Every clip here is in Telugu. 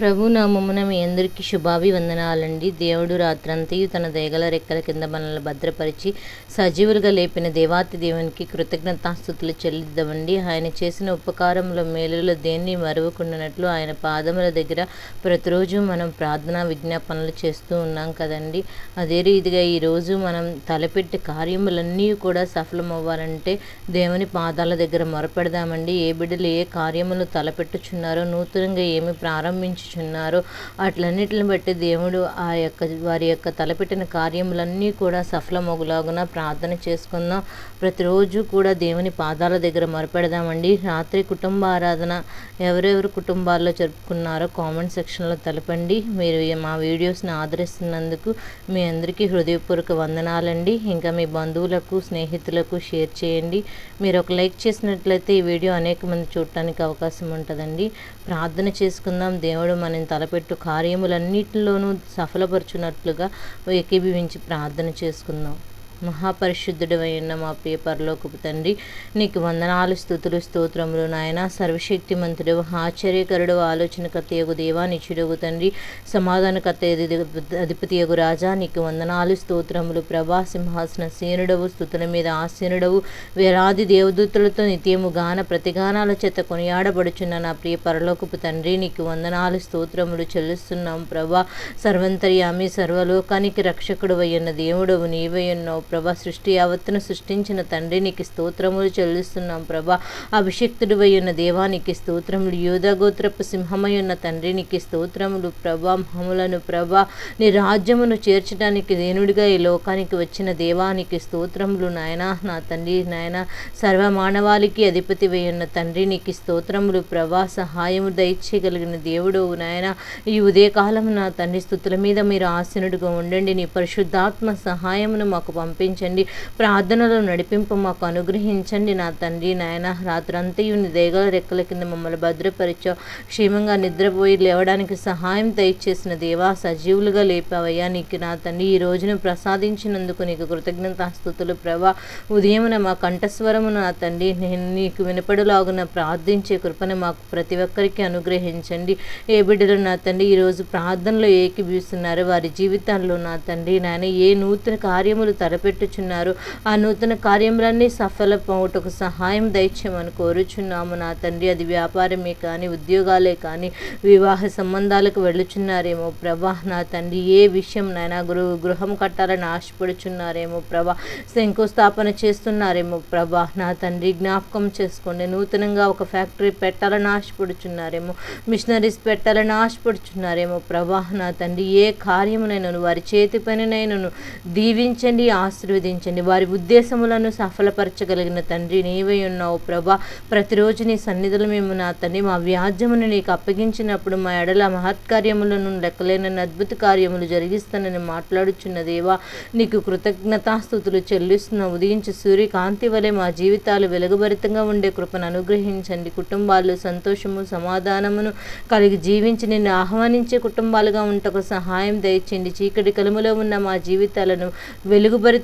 ప్రభునామమున మీ అందరికీ శుభాభివందనాలండి. దేవుడు రాత్రంతయు తన దేగల రెక్కల కింద మనల్ని భద్రపరిచి సజీవులుగా లేపిన దేవాతి దేవునికి కృతజ్ఞతాస్థుతులు చెల్లిద్దామండి. ఆయన చేసిన ఉపకారంలో మేలులో దేన్ని మరువకుండానట్లు ఆయన పాదముల దగ్గర ప్రతిరోజు మనం ప్రార్థనా విజ్ఞాపనలు చేస్తూ ఉన్నాం కదండి. అదే రీతిగా ఈరోజు మనం తలపెట్టి కార్యములన్నీ కూడా సఫలం అవ్వాలంటే దేవుని పాదాల దగ్గర మొరపెడదామండి. ఏ బిడ్డలు ఏ కార్యములు తలపెట్టుచున్నారో నూతనంగా ఏమి ఉన్నారు అట్లన్నిటిని బట్టి దేవుడు ఆ యొక్క వారి యొక్క తలపెట్టిన కార్యములన్నీ కూడా సఫలమగులాగున ప్రార్థన చేసుకుందాం. ప్రతిరోజు కూడా దేవుని పాదాల దగ్గర మొరపెడదామండి. రాత్రి కుటుంబ ఆరాధన ఎవరెవరు కుటుంబాల్లో జరుపుకున్నారో కామెంట్ సెక్షన్లో తెలపండి. మీరు మా వీడియోస్ని ఆదరిస్తున్నందుకు మీ అందరికీ హృదయపూర్వక వందనాలండి. ఇంకా మీ బంధువులకు స్నేహితులకు షేర్ చేయండి. మీరు ఒక లైక్ చేసినట్లయితే ఈ వీడియో అనేక మంది చూడటానికి అవకాశం ఉంటుందండి. ప్రార్థన చేసుకుందాం. దేవుడు మనం తలపెట్టు కార్యములన్నిటిలోనూ సఫలపరచున్నట్లుగా ఏకీభవించి ప్రార్థన చేసుకుందాం. మహాపరిశుద్ధుడు అయిన మా ప్రియ పరలోకపు తండ్రి నీకు వందనాలు స్థుతులు స్తోత్రములు నాయన. సర్వశక్తిమంతుడు ఆశ్చర్యకరుడు ఆలోచనకర్త యగు దేవా నిచుడుగు తండ్రి సమాధానకర్త అధిపతి యగు రాజా. నీకు వందనాలు స్తోత్రములు ప్రభా సింహాసన సేనుడవు స్థుతుల మీద ఆసీనుడవు. వేలాది దేవదూతులతో నిత్యము గాన ప్రతిగానాల చేత కొనియాడబడుచున్న నా ప్రియ పరలోకపు తండ్రి నీకు వందనాలు స్తోత్రములు చెల్లిస్తున్నాం ప్రభా. సర్వంతర్యామి సర్వలోకానికి రక్షకుడు అయ్యున్న దేవుడవు నీవయ్యున్నావు ప్రభా. సృష్టి యావత్తును సృష్టించిన తండ్రి నీకు స్తోత్రములు చెల్లిస్తున్నాం ప్రభా. అభిషక్తుడు ఉన్న దేవానికి స్తోత్రములు. యూధగోత్రపు సింహమై ఉన్న తండ్రి నీకు స్తోత్రములు ప్రభా. మహములను ప్రభా. నీ రాజ్యమును చేర్చడానికి దేనుడిగా ఈ లోకానికి వచ్చిన దేవానికి స్తోత్రములు నాయన. నా తండ్రి నాయన సర్వ మానవాళికి అధిపతి ఉన్న తండ్రి నీకు స్తోత్రములు ప్రభా. సహాయము దయచేయగలిగిన దేవుడు నాయన. ఈ ఉదయకాలం నా తండ్రి స్థుతుల మీద మీరు ఆసీనుడిగా ఉండండి. నీ పరిశుద్ధాత్మ సహాయమును మాకు పంపి పంపించండి ప్రార్థనలో నడిపింపు మాకు అనుగ్రహించండి నా తండ్రి నాయన. రాత్రంతయు నీ దేగల రెక్కల కింద మమ్మల్ని భద్రపరిచావు. క్షేమంగా నిద్రపోయి లేవడానికి సహాయం దయచేసిన దేవా సజీవులుగా లేపావయ్యా. నీకు నా తండ్రి ఈ రోజును ప్రసాదించినందుకు నీకు కృతజ్ఞతాస్థుతులు ప్రభా. ఉదయమున మా కంఠస్వరమును నా తండ్రి. నేను నీకు వినపడలాగున ప్రార్థించే కృపను మాకు ప్రతి ఒక్కరికి అనుగ్రహించండి. ఏ బిడ్డలు నా తండ్రి ఈరోజు ప్రార్థనలో ఏకీభవిస్తున్నారు? వారి జీవితాల్లో నా తండ్రి నాయన ఏ నూతన కార్యములు తలపెట్టుచున్నారు ఆ నూతన కార్యములన్నీ సఫలమవుటకు సహాయం దయచేయమని కోరుచున్నాము. నా తండ్రి అది వ్యాపారమే కానీ ఉద్యోగాలే కానీ వివాహ సంబంధాలకు వెళ్ళుచున్నారేమో ప్రభా. నా తండ్రి ఏ విషయం నైనా గురువు గృహం కట్టాలని ఆశపడుచున్నారేమో ప్రభా. శంకుస్థాపన చేస్తున్నారేమో ప్రభా. నా తండ్రి జ్ఞాపకం చేసుకోండి. నూతనంగా ఒక ఫ్యాక్టరీ పెట్టాలని ఆశపడుచున్నారేమో మిషనరీస్ పెట్టాలని ఆశపడుచున్నారేమో ప్రభా. నా తండ్రి ఏ కార్యమునైనను వారి చేతి పనినైనను దీవించండి ఆశీర్వదించండి. వారి ఉద్దేశములను సఫలపరచగలిగిన తండ్రి నీవై ఉన్నావు ప్రభా. ప్రతిరోజు నీ సన్నిధులు మేము నా తండ్రి మా వ్యాజ్యమును నీకు అప్పగించినప్పుడు మా ఎడల మహత్కార్యములను లెక్కలేనని అద్భుత కార్యములు జరిగిస్తానని మాట్లాడుచున్న దేవా నీకు కృతజ్ఞతాస్థుతులు చెల్లిస్తున్న. ఉదయించి సూర్యకాంతి వలె మా జీవితాలు వెలుగుభరితంగా ఉండే కృపను అనుగ్రహించండి. కుటుంబాలు సంతోషము సమాధానమును కలిగి జీవించి నిన్ను ఆహ్వానించే కుటుంబాలుగా ఉంటకు సహాయం దయచేయండి. చీకటి కలుములో ఉన్న మా జీవితాలను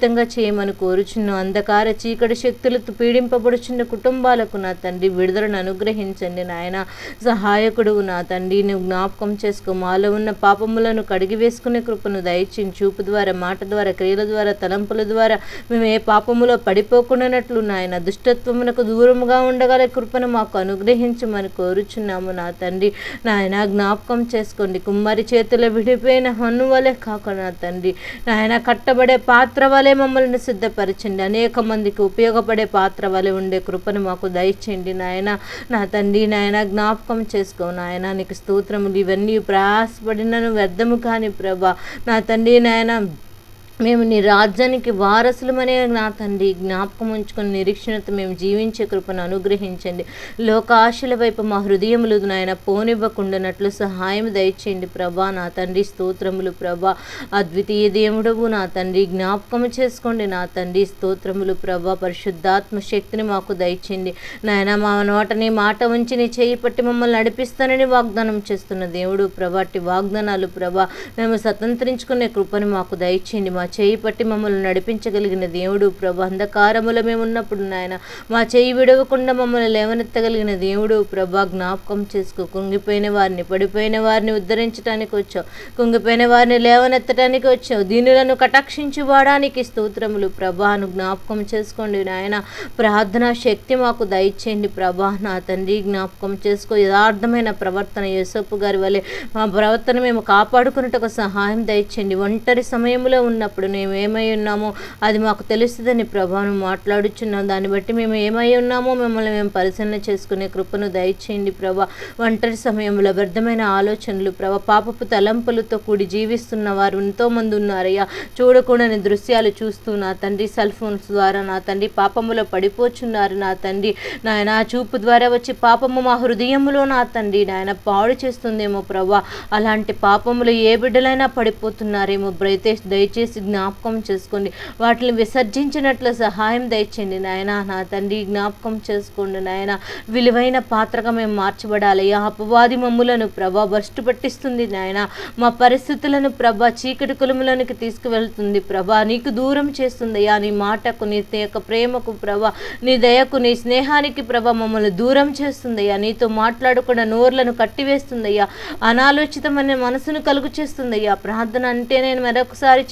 వెలుగుభరితంగా చేయమని కోరుచున్న అంధకార చీకటి శక్తులతో పీడింపబడుచున్న కుటుంబాలకు నా తండ్రి విడుదలను అనుగ్రహించండి నాయన. సహాయకుడు నా తండ్రి నువ్వు జ్ఞాపకం చేసుకో. మాలో ఉన్న పాపములను కడిగి వేసుకునే కృపను దయచేయండి చూపు ద్వారా మాట ద్వారా క్రియల ద్వారా తలంపుల ద్వారా మేము ఏ పాపములో పడిపోకుండానట్లు నాయన. దుష్టత్వమునకు దూరముగా ఉండగల కృపను మాకు అనుగ్రహించమని కోరుచున్నాము నా తండ్రి. నాయన జ్ఞాపకం చేసుకోండి. కుమ్మరి చేతిలో విడిపోయిన హన్ను వలె కాక నా తండ్రి. నాయన కట్టబడే పాత్ర వలె మమ్మల్ని సిద్ధపరచండి. అనేక మందికి ఉపయోగపడే పాత్ర వలె ఉండే కృపను మాకు దయచేయండి నాయన. నా తండ్రి నాయన జ్ఞాపకం చేసుకో నాయన. నీకు స్తోత్రములు ఇవన్నీ ప్రయాసపడినను వ్యర్థము కాని ప్రభా. నా తండ్రి నాయన మేము నీ రాజ్యానికి వారసులమనే నా తండ్రి. జ్ఞాపకం ఉంచుకొని నిరీక్షణతో మేము జీవించే కృపను అనుగ్రహించండి. లోకాశల వైపు మా హృదయములు నాయన పోనివ్వకుండానట్లు సహాయం దయచేయండి. ప్రభా నా తండ్రి స్తోత్రములు ప్రభా. అద్వితీయ దేవుడవు నా తండ్రి. జ్ఞాపకం చేసుకోండి నా తండ్రి స్తోత్రములు ప్రభా. పరిశుద్ధాత్మ శక్తిని మాకు దయచేయండి. నాయన మా నోటని మాట ఉంచి నీ చేయి పట్టి మమ్మల్ని నడిపిస్తానని వాగ్దానం చేస్తున్న దేవుడు ప్రభాటి వాగ్దానాలు ప్రభా మేము స్వతంత్రించుకునే కృపను మాకు దయచేయండి. మా చేయి పట్టి మమ్మల్ని నడిపించగలిగిన దేవుడు ప్రభు అంధకారములో మేము ఉన్నప్పుడు నాయన మా చేయి విడవకుండా మమ్మల్ని లేవనెత్తగలిగిన దేవుడు ప్రభా జ్ఞాపకం చేసుకో. కుంగిపోయిన వారిని పడిపోయిన వారిని ఉద్ధరించడానికి వచ్చావు. కుంగిపోయిన వారిని లేవనెత్తడానికి వచ్చావు. దీనులను కటాక్షించి స్తోత్రములు ప్రభాను జ్ఞాపకం చేసుకోండి నాయన. ప్రార్థనా శక్తి మాకు దయచేయండి ప్రభా నా తండ్రి జ్ఞాపకం చేసుకో. యథార్థమైన ప్రవర్తన యేసప్పు గారి వలె మా ప్రవర్తన మేము కాపాడుకున్నట్టుకు సహాయం దయచేయండి. ఒంటరి సమయంలో ఉన్న అప్పుడు మేము ఏమై ఉన్నామో అది మాకు తెలుస్తుందని ప్రభాను మాట్లాడుచున్నాం. దాన్ని బట్టి మేము ఏమై ఉన్నామో మిమ్మల్ని మేము పరిశీలన చేసుకునే కృపను దయచేయండి ప్రభా. ఒంటరి సమయంలో వ్యర్థమైన ఆలోచనలు ప్రభా పాపపు తలంపులతో కూడి జీవిస్తున్న వారు ఎంతోమంది ఉన్నారయ్యా. చూడకూడని దృశ్యాలు చూస్తూ నా తండ్రి సెల్ ఫోన్స్ ద్వారా నా తండ్రి పాపములో పడిపోచున్నారు నా తండ్రి. నాయన చూపు ద్వారా వచ్చి పాపము మా హృదయంలో నా తండ్రి నాయన పాడు చేస్తుందేమో ప్రభా. అలాంటి పాపములు ఏ బిడ్డలైనా పడిపోతున్నారేమో బ్రైతే దయచేసి జ్ఞాపకం చేసుకోండి. వాటిని విసర్జించినట్లు సహాయం దయచండి నాయన. నా తండ్రి జ్ఞాపకం చేసుకోండి నాయన. విలువైన పాత్రగా మేము మార్చబడాలి. ఆ అపవాది మమ్ములను ప్రభా బస్టు పట్టిస్తుంది నాయన. మా పరిస్థితులను ప్రభా చీకటి కులములోనికి తీసుకువెళ్తుంది ప్రభా. నీకు దూరం చేస్తుందయ్యా నీ మాటకు నీ యొక్క ప్రేమకు ప్రభా. నీ దయకు నీ స్నేహానికి ప్రభా మమ్మల్ని దూరం చేస్తుందయ్యా నీతో మాట్లాడకుండా నోర్లను కట్టివేస్తుందయ్యా అనాలోచితమైన మనసును కలుగు చేస్తుందయ్యా ప్రార్థన అంటే నేను మరొకసారి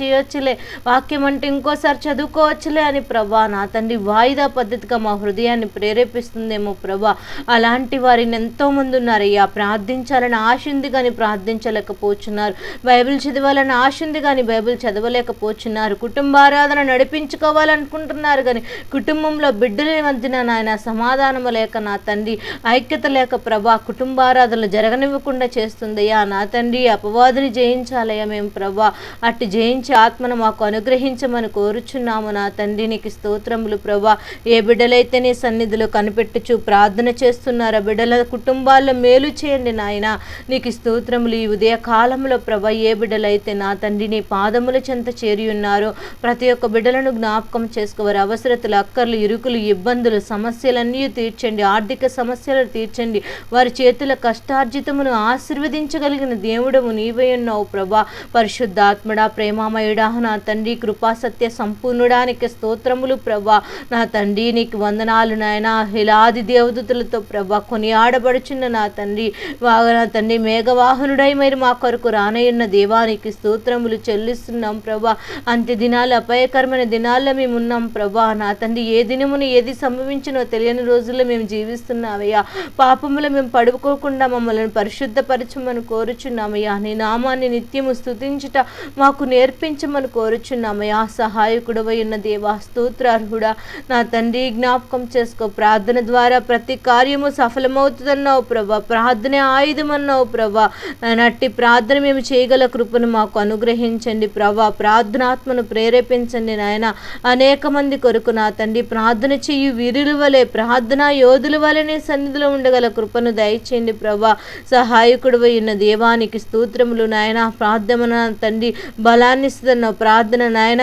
చేయొచ్చులే వాక్యం అంటే ఇంకోసారి చదువుకోవచ్చులే అని ప్రభా నా తండ్రి వాయిదా పద్ధతిగా మా హృదయాన్ని ప్రేరేపిస్తుందేమో ప్రభా. అలాంటి వారిని ఎంతోమంది ఉన్నారయ్యా ప్రార్థించాలని ఆశ ఉంది కానీ ప్రార్థించలేకపోతున్నారు. బైబిల్ చదవాలని ఆశ ఉంది కానీ బైబిల్ చదవలేకపోతున్నారు. కుటుంబారాధన నడిపించుకోవాలనుకుంటున్నారు కానీ కుటుంబంలో బిడ్డల మధ్యన నాయన సమాధానము లేక నా తండ్రి ఐక్యత లేక ప్రభా కుటుంబారాధనలు జరగనివ్వకుండా చేస్తుందయ్యా. నా తండ్రి అపవాదిని జయించాలయ్యా మేము ప్రభా. అట్టి జయించి ఆత్మను మాకు అనుగ్రహించమని కోరుచున్నాము నా తండ్రి నీకు స్తోత్రములు ప్రభా. ఏ బిడ్డలైతే నీ సన్నిధిలో కనిపెట్టుచు ప్రార్థన చేస్తున్నారో బిడ్డల కుటుంబాల్లో మేలు చేయండి నాయన. నీకు స్తోత్రములు ఈ ఉదయ కాలంలో ప్రభా. ఏ బిడ్డలైతే నా తండ్రి నీ పాదముల చెంత చేరి ఉన్నారో ప్రతి ఒక్క బిడ్డలను జ్ఞాపకం చేసుకోవారు అవసరతలు అక్కర్లు ఇరుకులు ఇబ్బందులు సమస్యలన్నీ తీర్చండి. ఆర్థిక సమస్యలు తీర్చండి. వారి చేతుల కష్టార్జితమును ఆశీర్వదించగలిగిన దేవుడము నీవై ఉన్నావు ప్రభా. పరిశుద్ధాత్మడా ప్రేమామయుడా నా తండ్రి కృపా సత్య సంపూర్ణుడానికి స్తోత్రములు ప్రభా నా తండ్రి నీకు వందనాలు నాయన. హిలాది దేవదూతులతో ప్రభా కొనియాడబడుచున్న నా తండ్రి. నా తండ్రి మేఘవాహనుడై మరి మా కొరకు రానయ్యున్న దేవానికి స్తోత్రములు చెల్లిస్తున్నాం ప్రభా అంత్య దినాలు అపాయకరమైన దినాల్లో మేము ఉన్నాం ప్రభా నా తండ్రి ఏ దినమున ఏది సంభవించినో తెలియని రోజుల్లో మేము జీవిస్తున్నామయ్యా. పాపములో మేము పడుకోకుండా మమ్మల్ని పరిశుద్ధపరచమని కోరుచున్నామయ్యా. నీ నామాన్ని నిత్యము స్తుతించుట మాకు నేర్పించమని కోరుచున్నామయ్యా సహాయకుడవై ఉన్న దేవా స్తోత్రార్హుడా నా తండ్రి జ్ఞాపకం చేసుకో. ప్రార్థన ద్వారా ప్రతి కార్యము సఫలమవుతుందన్నావు ప్రభా. ప్రార్థన ఆయుధం అన్నావు ప్రభా నట్టి ప్రార్థన మేము చేయగల కృపను మాకు అనుగ్రహించండి ప్రభా. ప్రార్థనాత్మను ప్రేరేపించండి నాయన. అనేక మంది కొరకు నా తండ్రి ప్రార్థన చెయ్యి వీరుల వలె ప్రార్థనా యోధుల వలెనే సన్నిధిలో ఉండగల కృపను దయచేయండి ప్రభా. సహాయకుడు ఉన్న దేవానికి స్తోత్రములు నాయన. ప్రార్థన తండ్రి బలాన్ని ప్రార్థన నాయన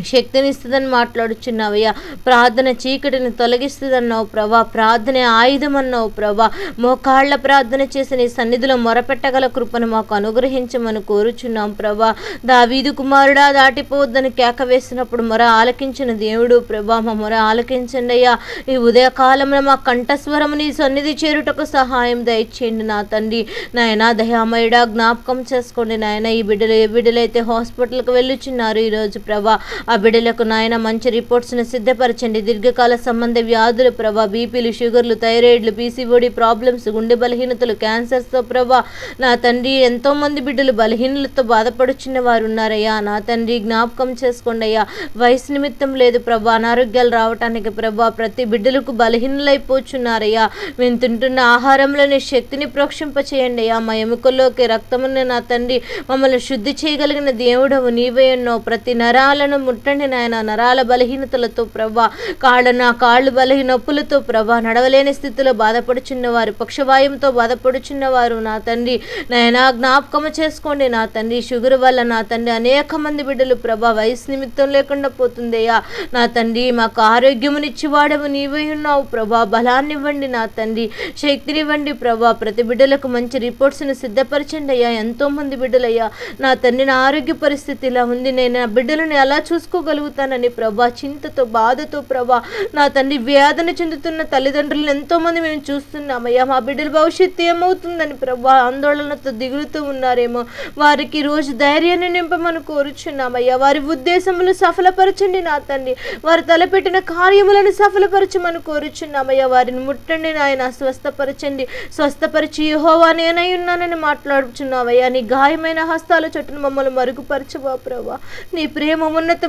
శక్తినిస్తుందని మాట్లాడుచున్నావయ్యా. ప్రార్థన చీకటిని తొలగిస్తుందన్నావు ప్రభా. ప్రార్థనే ఆయుధం అన్నావు ప్రభా మోకాళ్ళ ప్రార్థన చేసి నీ సన్నిధిలో మొరపెట్టగల కృపను మాకు అనుగ్రహించమని కోరుచున్నాం ప్రభా. దావీదు కుమారుడా దాటిపోవద్దని కేక వేసినప్పుడు మొర ఆలకించిన దేవుడు ప్రభా మా మొర ఆలకించండి అయ్యా ఈ ఉదయకాలంలో మా కంఠస్వరం నీ సన్నిధి చేరుటకు సహాయం దయచేయండి నా తండ్రి. నాయనా దయామయుడా జ్ఞాపకం చేసుకోండి నాయన. ఈ బిడ్డలు ఏ బిడ్డలైతే హాస్పిటల్కి వెళ్ళుచున్నారు ఈరోజు ప్రభా ఆ బిడ్డలకు నాయన మంచి రిపోర్ట్స్ని సిద్ధపరచండి. దీర్ఘకాల సంబంధ వ్యాధులు ప్రభా బీపీలు షుగర్లు థైరాయిడ్లు పీసీఓడి ప్రాబ్లమ్స్ గుండె బలహీనతలు క్యాన్సర్స్తో ప్రభా నా తండ్రి ఎంతోమంది బిడ్డలు బలహీనలతో బాధపడుచున్న వారు ఉన్నారయ్యా. నా తండ్రి జ్ఞాపకం చేసుకోండి అయ్యా. వయసు నిమిత్తం లేదు ప్రభా. అనారోగ్యాలు రావటానికి ప్రభా ప్రతి బిడ్డలకు బలహీనలైపోచున్నారయ్యా. మేము తింటున్న ఆహారంలోని శక్తిని ప్రోక్షింప చేయండి అయ్యా. మా ఎముకల్లోకి రక్తమున్న నా తండ్రి మమ్మల్ని శుద్ధి చేయగలిగిన దేవుడవు నీవే ఎన్నో ప్రతి నరాలను ముట్టండి నాయన. నరాల బలహీనతలతో ప్రభా కాళ్ళ నా కాళ్ళు బలహీన నొప్పులతో ప్రభా నడవలేని స్థితిలో బాధపడుచున్న వారు బాధపడుచున్నవారు బాధపడుచున్న వారు నా తండ్రి. నాయనా జ్ఞాపకం చేసుకోండి నా తండ్రి. షుగర్ వల్ల నా తండ్రి అనేక మంది బిడ్డలు ప్రభా వయసు నిమిత్తం లేకుండా పోతుందయ్యా. నా తండ్రి మాకు ఆరోగ్యమునిచ్చివాడము నీవై ఉన్నావు ప్రభా బలాన్ని ఇవ్వండి నా తండ్రి. శక్తినివ్వండి ప్రభా ప్రతి బిడ్డలకు మంచి రిపోర్ట్స్ని సిద్ధపరచండి అయ్యా. ఎంతో మంది బిడ్డలయ్యా. నా తండ్రి నా ఆరోగ్య పరిస్థితి ఇలా ఉంది. నేను నా బిడ్డలను ఎలా చూసుకోగలుగుతానని ప్రభా చింతతో బాధతో ప్రభా నా తండ్రి వేదన చెందుతున్న తల్లిదండ్రులను ఎంతోమంది మేము చూస్తున్నామయ్యా. మా బిడ్డల భవిష్యత్తు ఏమవుతుందని ప్రభా ఆందోళనతో దిగులుతూ ఉన్నారేమో. వారికి రోజు ధైర్యాన్ని నింపమని కోరుచున్నామయ్యా. వారి ఉద్దేశములు సఫలపరచండి నా తండ్రి వారు తలపెట్టిన కార్యములను సఫలపరచమని కోరుచున్నామయ్యా. వారిని ముట్టండి నాయన స్వస్థపరచండి. స్వస్థపరిచి యహోవా నేనై ఉన్నానని మాట్లాడుచున్నావయ్యా నీ గాయమైన హస్తాల చుట్టూ మమ్మల్ని మరుగుపరచవా ప్రభా. నీ ప్రేమ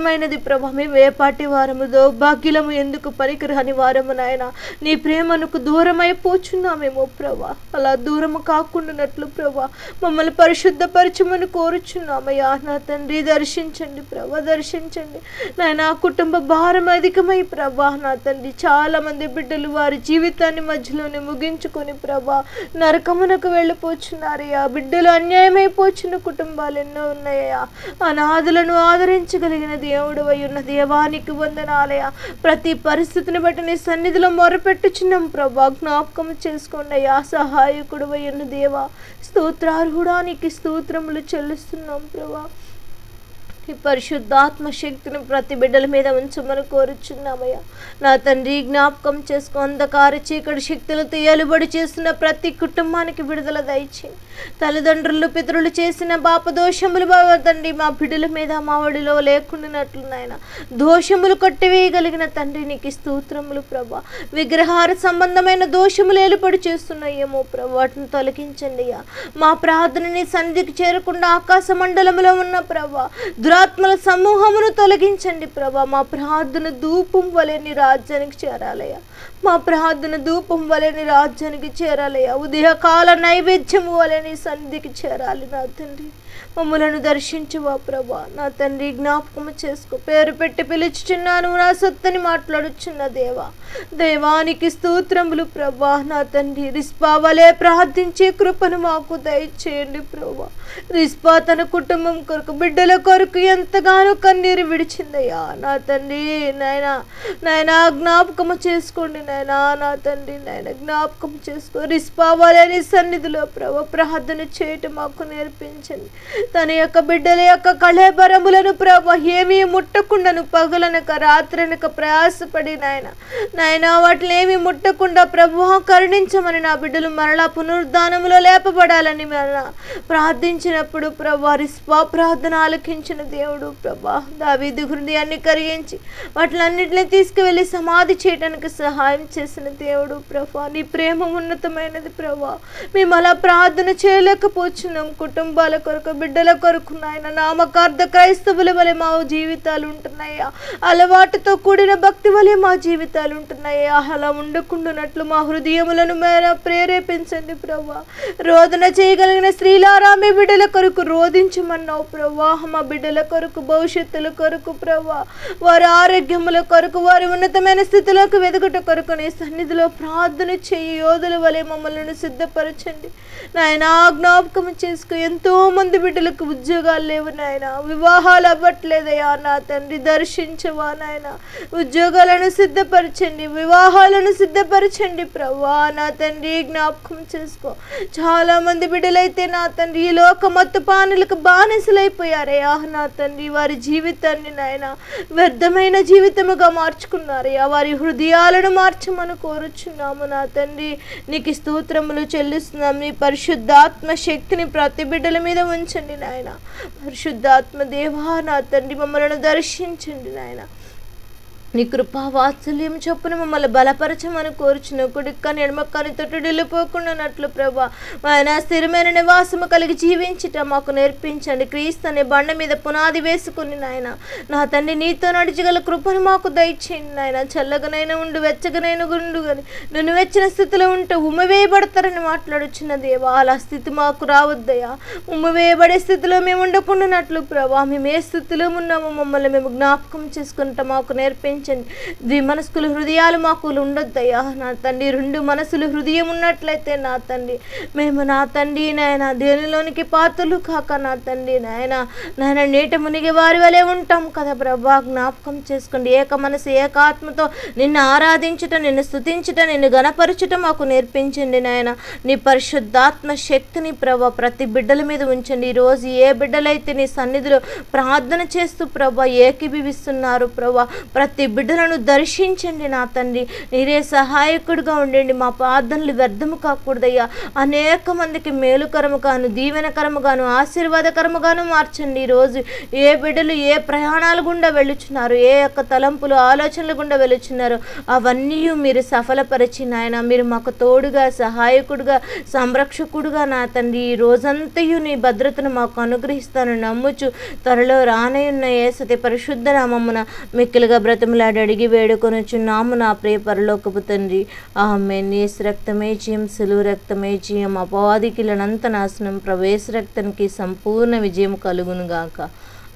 ఉన్నతమైనది ప్రభా మేము ఏ పాటి వారము దౌర్భాగ్యులము ఎందుకు పనికిరాని వారము నాయన? నీ ప్రేమనుకు దూరమైపోచున్నామేమో ప్రభా. అలా దూరము కాకుండానట్లు ప్రభా మమ్మల్ని పరిశుద్ధపరచమని కోరుచున్నామయ్యా. నా తండ్రి దర్శించండి ప్రభా దర్శించండి. నాయన కుటుంబ భారం అధికమై ప్రభా నా తండ్రి చాలా మంది బిడ్డలు వారి జీవితాన్ని మధ్యలోనే ముగించుకొని ప్రభా నరకమునకు వెళ్ళిపోచున్నారయ్యా బిడ్డలు అన్యాయమైపోచున్న కుటుంబాలు ఎన్నో ఉన్నాయా అనాథులను ఆదరించగలిగినది దేవుడు ఉన్న దేవానికి వందనాలయ ప్రతి పరిస్థితిని బట్టి నీ సన్నిధిలో మొరపెట్టుచున్నాం ప్రభా. జ్ఞాపకం చేసుకోండి అయ్యా. సహాయకుడు ఉన్న దేవా. స్తోత్రార్హుడా స్తోత్రములు చెల్లిస్తున్నాం ప్రభా. ఈ పరిశుద్ధాత్మ శక్తిని ప్రతి బిడ్డల మీద ఉంచమని కోరుచున్నామయ్యా. నా తండ్రి జ్ఞాపకం చేసుకో. అంధకార చీకటి శక్తులతో ఏలుబడి చేస్తున్న ప్రతి కుటుంబానికి విడుదల దయచి తల్లిదండ్రులు పితరులు చేసిన పాపదోషములు బాగా తండ్రి మా బిడ్డల మీద మా ఒడిలో లేకుండానట్లు నాయన. దోషములు కొట్టివేయగలిగిన తండ్రి నీకు స్తోత్రములు ప్రభా. విగ్రహార సంబంధమైన దోషములు ఏలుపడి చేస్తున్నాయేమో ప్రభు. వాటిని తొలగించండి అయ్యా. మా ప్రార్థనని సన్నిధికి చేరకుండా ఆకాశ మండలంలో ఉన్న ప్రభా దురాత్మల సమూహమును తొలగించండి ప్రభా. మా ప్రార్థన ధూపం వలె నీ రాజ్యానికి చేరాలయ్యా. మా ప్రార్థన ధూపం వలెని రాజ్యానికి చేరాలయ్యా ఉదయకాల నైవేద్యము వలెని సన్నిధికి చేరాలి నా తండ్రి. మమ్మలను దర్శించువా ప్రభా. నా తండ్రి జ్ఞాపకము చేసుకో. పేరు పెట్టి పిలుచుచున్నాను నా సొత్తని మాట్లాడుచున్న దేవా. దేవానికి స్తోత్రములు ప్రభా. నా తండ్రి రిస్పా వలె ప్రార్థించే కృపను మాకు దయచేయండి ప్రభా. రిస్పా తన కుటుంబం కొరకు బిడ్డల కొరకు ఎంతగానో కన్నీరు విడిచిందయ్యా. నా తండ్రి నాయన నాయన జ్ఞాపకము చేసుకోండి నాయనా నా తండ్రి నాయన జ్ఞాపకం చేసుకో. రిస్పా సన్నిధిలో ప్రభు ప్రార్థన చేయటం మాకు నేర్పించండి. తన యొక్క బిడ్డల యొక్క కళేబరములను ప్రభు ఏమీ ముట్టకుండాను పగలనక రాత్రనక ప్రయాసపడి నాయన. నాయన వాటిని ఏమీ ముట్టకుండా ప్రభు కరుణించమని నా బిడ్డలు మరలా పునరుద్ధానములో లేపబడాలని మరలా ప్రార్థించినప్పుడు ప్రభు రిస్పా ప్రార్థన ఆలకించిన దేవుడు ప్రభా దావీదు హృదయాన్ని కరిగించి వాటిలన్నింటినీ తీసుకువెళ్ళి సమాధి చేయడానికి సహాయం చేసిన దేవుడు ప్రభా. నీ ప్రేమ ఉన్నతమైనది ప్రభా. మేము అలా ప్రార్థన చేయలేకపోతున్నాం కుటుంబాల కొరకు బిడ్డల కొరకు నాయన నామకార్థ క్రైస్తవుల వలె మా జీవితాలు ఉంటున్నాయా? అలవాటుతో కూడిన భక్తి వలె మా జీవితాలు ఉంటున్నాయా? అలా ఉండకుండానట్లు మా హృదయములను మేర ప్రేరేపించండి ప్రభా. రోదన చేయగలిగిన స్త్రీలారా మీ బిడ్డల కొరకు రోధించమన్నావు ప్రభా. మా బిడ్డల కొరకు భవిష్యత్తుల కొరకు ప్రభా. వారి ఆరోగ్యముల కొరకు వారి ఉన్నతమైన స్థితిలోకి వెదగట కొరకు నీ సన్నిధిలో ప్రార్థన చేయి. యోధుల వలె మమ్మల్ని సిద్ధపరచండి. నాయన జ్ఞాపకం చేసుకు. ఎంతో మంది బిడ్డలకు ఉద్యోగాలు లేవు నాయన. వివాహాలు అవ్వట్లేదయా నా తండ్రి. దర్శించవా నాయన. ఉద్యోగాలను సిద్ధపరచండి. వివాహాలను సిద్ధపరచండి ప్రభా నా తండ్రి జ్ఞాపకం చేసుకో. చాలా మంది బిడ్డలైతే నా తండ్రి ఈ లోక మత్తు పానులకు బానిసలైపోయారయ్యా. నా తండ్రి వారి జీవితాన్ని నాయన వ్యర్థమైన జీవితముగా మార్చుకున్నారయ్యా. వారి హృదయాలను మార్చమని కోరుచున్నాము నా తండ్రి. నీకు స్తోత్రములు చెల్లిస్తున్నాం. నీ పరిశుద్ధాత్మ శక్తిని ప్రతి బిడ్డల మీద ఉంచండి నాయన. పరిశుద్ధాత్మ దేవా నా తండ్రి మమ్మల్ని దర్శించండి నాయన. నీ కృపా వాత్సల్యం చొప్పున మమ్మల్ని బలపరచమని కోరుచున్న కుడిక్క ఎడమక్కని తొట్టు వెళ్ళిపోకుండానట్లు ప్రభా. ఆయన స్థిరమైన నివాసము కలిగి జీవించుట మాకు నేర్పించండి. క్రీస్తు అనే బండ మీద పునాది వేసుకుని నాయన. నా తండ్రి నీతో నడిచగల కృపను మాకు దయచేయండి నాయన. చల్లగనైనా ఉండు వెచ్చగనైనా ఉండు కానీ నువ్వు వెచ్చిన స్థితిలో ఉంటే ఉమ్మవేయబడతారని మాట్లాడుచున్న దేవా అలా స్థితి మాకు రావద్దయా ఉమ్మవేయబడే స్థితిలో మేము ఉండకుండానట్లు ప్రభా. మేము ఏ స్థితిలో ఉన్నామో మమ్మల్ని మేము జ్ఞాపకం చేసుకుంటాం మాకు నేర్పించండి. ద్విమనస్కుల హృదయాలు మాకు ఉండొద్దయ్యా. నా తండ్రి రెండు మనసులు హృదయం ఉన్నట్లయితే నా తండ్రి మేము నా తండ్రి నాయన దేనిలోనికి పాత్రలు కాక నా తండ్రి నాయన నాయన నీట మునిగి వారి వలె ఉంటాం కదా ప్రభా. జ్ఞాపకం చేసుకోండి. ఏక మనసు ఏకాత్మతో నిన్ను ఆరాధించుట నిన్ను స్తుతించుట నిన్ను గణపరచుట మాకు నేర్పించండి నాయన. నీ పరిశుద్ధాత్మ శక్తిని ప్రభా ప్రతి బిడ్డల మీద ఉంచండి. ఈరోజు ఏ బిడ్డలైతే నీ సన్నిధిలో ప్రార్థన చేస్తూ ప్రభా ఏకీభవిస్తున్నారు ప్రభా ప్రతి బిడ్డలను దర్శించండి నా తండ్రి. మీరే సహాయకుడిగా ఉండండి. మా ప్రార్థనలు వ్యర్థము కాకూడదయ్యా. అనేక మందికి మేలుకరముగాను దీవెనకరముగాను ఆశీర్వాదకరముగాను మార్చండి. ఈరోజు ఏ బిడ్డలు ఏ ప్రయాణాల గుండా వెళ్ళుచున్నారు ఏ యొక్క తలంపులు ఆలోచనల గుండా వెళ్ళుచున్నారు అవన్నీ మీరు సఫలపరిచి నాయన మీరు మాకు తోడుగా సహాయకుడుగా సంరక్షకుడుగా నా తండ్రి. ఈ రోజంతయు నీ భద్రతను మాకు అనుగ్రహిస్తాను నమ్ముచు త్వరలో రానయున్న ఏసతి పరిశుద్ధ నామమున మిక్కిలుగా బ్రతిమల అడిగి వేడుకొనొచ్చు నా ప్రియ పరలోకపు తండ్రి. ఆమె నేస్ రక్తమే జయం సులువు రక్తమే జయం అపవాదికిలనంత నాశనం ప్రవేశ రక్తానికి సంపూర్ణ విజయం కలుగును గాక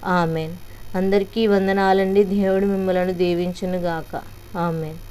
ఆమెన్. అందరికీ వందనాలండి. దేవుడు మిమ్మలను దీవించునుగాక. ఆమెన్.